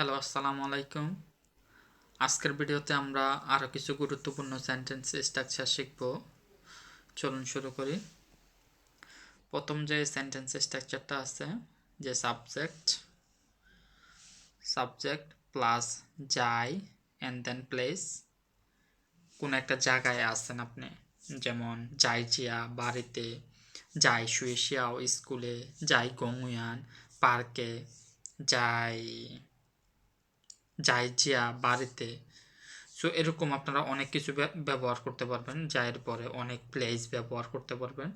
Hello, আসসালামু আলাইকুম। আজকের ভিডিওতে আমরা আরও কিছু গুরুত্বপূর্ণ সেন্টেন্স স্ট্রাকচার শিখব। চলুন শুরু করি। প্রথম যে সেন্টেন্স স্ট্রাকচারটা আছে, যে সাবজেক্ট সাবজেক্ট প্লাস যাই অ্যান্ড দেন প্লেস কোনো একটা জায়গায় আছেন আপনি? যেমন যাই চিয়া বাড়িতে যাই শুয়ে শিয়াও, স্কুলে যাই গঙ্গুয়ান পার্কে যাই যাই জিয়া বাড়িতে। সো এরকম আপনারা অনেক কিছু ব্য- ব্যবহার করতে পারবেন। যাইয়ের পরে অনেক প্লেস ব্যবহার করতে পারবেন।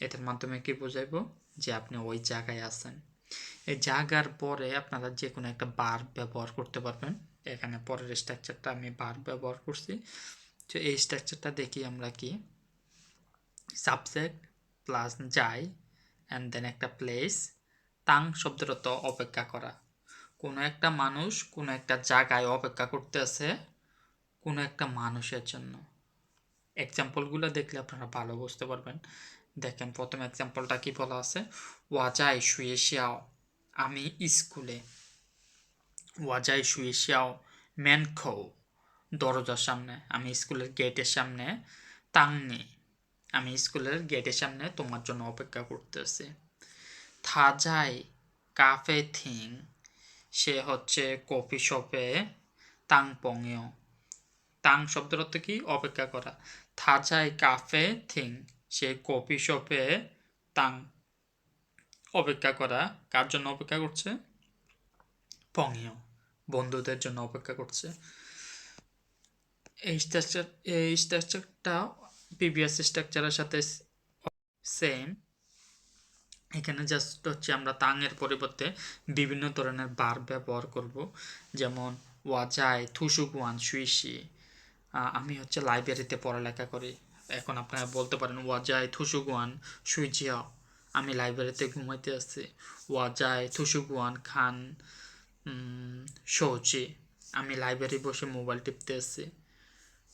এটার মাধ্যমে কি বোঝাইবো? যে আপনি ওই জায়গায় আছেন। এই জায়গার পরে আপনারা যে কোনো একটা বার ব্যবহার করতে পারবেন। এখানে পরের স্ট্রাকচারটা আমি বার ব্যবহার করছি। তো এই স্ট্রাকচারটা দেখি আমরা কি? সাবজেক্ট প্লাস যাই অ্যান্ড দেন একটা প্লেস তাং শব্দের অর্থ অপেক্ষা করা। কোনো একটা মানুষ কোনো একটা জায়গায় অপেক্ষা করতে আছে কোনো একটা মানুষের জন্য। এক্সাম্পলগুলো দেখলে আপনারা ভালো বুঝতে পারবেন। দেখেন, প্রথম এক্সাম্পলটা কি বলা আছে? ওয়াজাই শুয়ে শিয়াও, আমি স্কুলে। ওয়াজাই শুয়ে শিয়াও, ম্যান খৌ দরজার সামনে। আমি স্কুলের গেটের সামনে তাংনি আমি স্কুলের গেটের সামনে তোমার জন্য অপেক্ষা করতেছি। থাজাই, কাফে থিং সে হচ্ছে কফি শপে তাং পংয় তাং শব্দের অর্থ কি? অপেক্ষা করা। থাজাই কাফে থিং। সে কফি শপে তাং অপেক্ষা করা। কার জন্য অপেক্ষা করছে? পংয় বন্ধুদের জন্য অপেক্ষা করছে। এই স্ট্রাকচার এই স্ট্রাকচারটা প্রিভিয়াস স্ট্রাকচারের সাথে সেম এখানে জাস্ট হচ্ছে আমরা তাঙের পরিবর্তে বিভিন্ন ধরনের বার ব্যবহার করব। যেমন, ওয়াজাই থুসুগুয়ান সুইসি আমি হচ্ছে লাইব্রেরিতে পড়ালেখা করি। এখন আপনারা বলতে পারেন, ওয়াজাই থুসুগুয়ান সুইজিয়াও আমি লাইব্রেরিতে ঘুমাইতে আসছি। ওয়াজাই থুসুগুয়ান খান সৌচি। আমি লাইব্রেরি বসে মোবাইল টিপতে আসছি।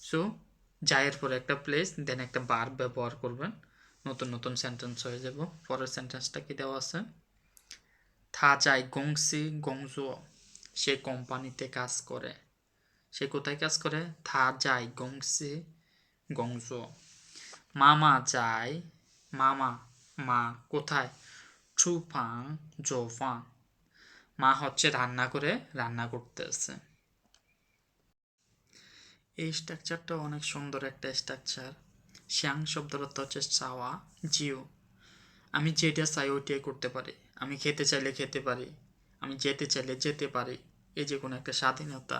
সো যাইয়ের পরে একটা প্লেস দেন একটা বার ব্যবহার করবেন। নতুন নতুন সেন্টেন্স হয়ে যাব। পরের সেন্টেন্সটা কি দেওয়া আছে? থা যায় গংসি গংজুও সে কোম্পানিতে কাজ করে। সে কোথায় কাজ করে? থা যায় গংসি গংজুও মামা যায় মামা, মা কোথায়? চুফাং জোফাং। মা হচ্ছে রান্না করে, রান্না করতেছে। এই স্ট্রাকচারটা অনেক সুন্দর একটা স্ট্রাকচার শ্যাং শব্দের অর্থ হচ্ছে চাওয়া, জিও। আমি যেটা চাই ওইটাই করতে পারি। আমি খেতে চাইলে খেতে পারি, আমি যেতে চাইলে যেতে পারি। এই যে কোনো একটা স্বাধীনতা,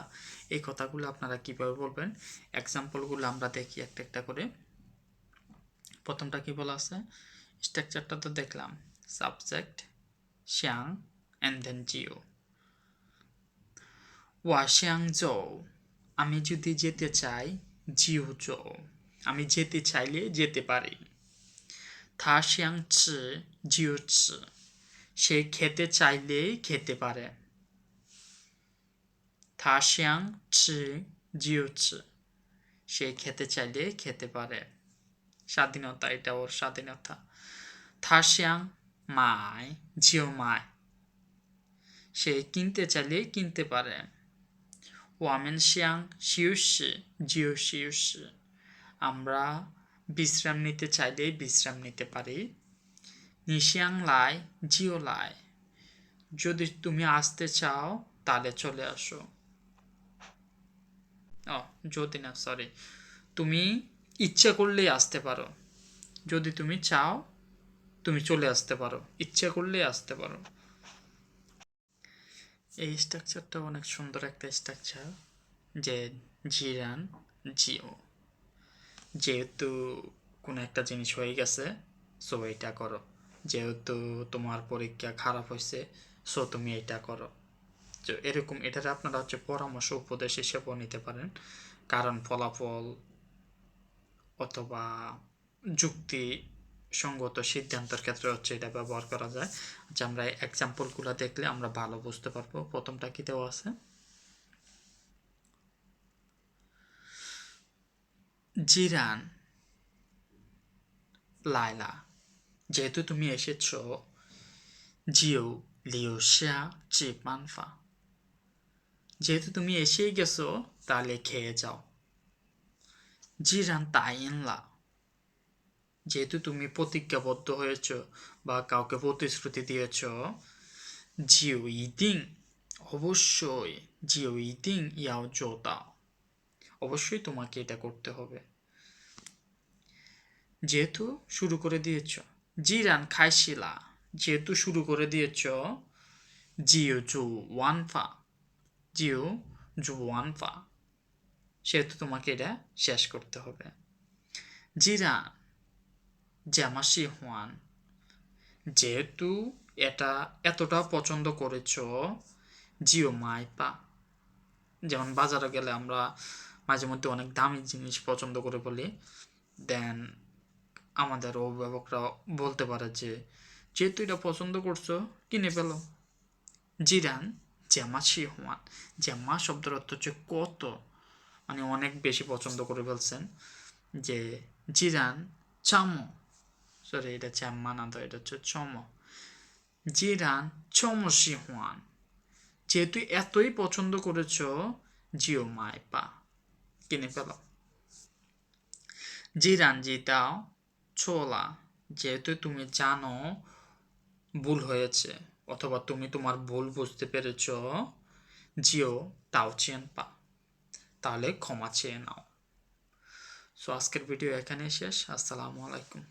এই কথাগুলো আপনারা কীভাবে বলবেন? এক্সাম্পলগুলো আমরা দেখি একটা একটা করে। প্রথমটা কি বলা আছে? স্ট্রাকচারটা তো দেখলাম। সাবজেক্ট শ্যাং অ্যান্ড দেন জিও। ওয়া, শ্যাং জৌ আমি যদি যেতে চাই, জিও জৌ আমি যেতে চাইলে যেতে পারি। থা শিয়াং চি, জিও চি, সে খেতে চাইলে খেতে পারে। থা শিয়াং চি, জিও চি, সে খেতে চাইলে খেতে পারে। স্বাধীনতা, এটা ওর স্বাধীনতা। থা শিয়াং মায় জিও মায় সে কিনতে চাইলে কিনতে পারে। ওয়ামেন শিয়াং শিউশি, জিও শিউশি। আমরা বিশ্রাম নিতে চাইলে বিশ্রাম নিতে পারি। নিশিয়াং লাই, জিও লাই, যদি তুমি আসতে চাও তাহলে চলে আসো। ও, যদি না সরি তুমি ইচ্ছা করলেই আসতে পারো। যদি তুমি চাও, তুমি চলে আসতে পারো। ইচ্ছা করলেই আসতে পারো। এই স্ট্রাকচারটা অনেক সুন্দর একটা স্ট্রাকচার যে জিরান জিও। যেহেতু কোনো একটা জিনিস হয়ে গেছে সো এটা করো। যেহেতু তোমার পরীক্ষা খারাপ হয়েছে সো তুমি এটা করো। তো এরকম এটার আপনারা হচ্ছে পরামর্শ, উপদেশ হিসেবেও নিতে পারেন। কারণ ফলাফল অথবা যুক্তি সঙ্গত সিদ্ধান্তের ক্ষেত্রে হচ্ছে এটা ব্যবহার করা যায়। আচ্ছা আমরা এক্সাম্পলগুলো দেখলে আমরা ভালো বুঝতে পারব। প্রথমটা কি দেওয়া আছে? জিরান। লাইলা যেহেতু তুমি এসেছ, জিও, লিও শিয়া জি বানফা যেহেতু তুমি এসেই গেছো, তাহলে খেয়ে যাও। জিরান তাইনলা, যেহেতু তুমি প্রতিজ্ঞাবদ্ধ হয়েছ বা কাউকে প্রতিশ্রুতি দিয়েছ, জিও ইদিং অবশ্যই জিও ইদিং ইয়াও জোতাও অবশ্যই তোমাকে এটা করতে হবে। যেহেতু শুরু করে দিয়েছ জিরান খাইছিলা যেহেতু শুরু করে দিয়েছ, জিও জু ওয়ানফা জিও জু ওয়ান ওয়ানফা সেহেতু তোমাকে এটা শেষ করতে হবে। জিরান জামাসি হুয়ান, যেহেতু এটা এতটা পছন্দ করেছ, জিও মাইপা, যেমন বাজারে গেলে আমরা মাঝে মধ্যে অনেক দামি জিনিস পছন্দ করে বলি। দেন আমাদের অভিভাবকরা বলতে পারে যে, যেহেতু এটা পছন্দ করছ, কিনে ফেলো। জিরান জ্যামাসি হুয়ান জ্যামা শব্দের অর্থ হচ্ছে কত মানে অনেক বেশি পছন্দ করে ফেলছেন। যে জিরান, চামো। সরি এটা চ্যাম্মা না তো, এটা হচ্ছে চম। জিরান চমসি হুয়ান যেহেতু এতই পছন্দ করেছ, জিও মাই পা। কিনে ফেল জিরান জিতাও ছোলা যেহেতু তুমি জানো ভুল হয়েছে, অথবা তুমি তোমার ভুল বুঝতে পেরেছ, জিও তাও চেন পা। তাহলে ক্ষমা চেয়ে নাও। সো আজকের ভিডিও এখানে শেষ। আসসালামু আলাইকুম।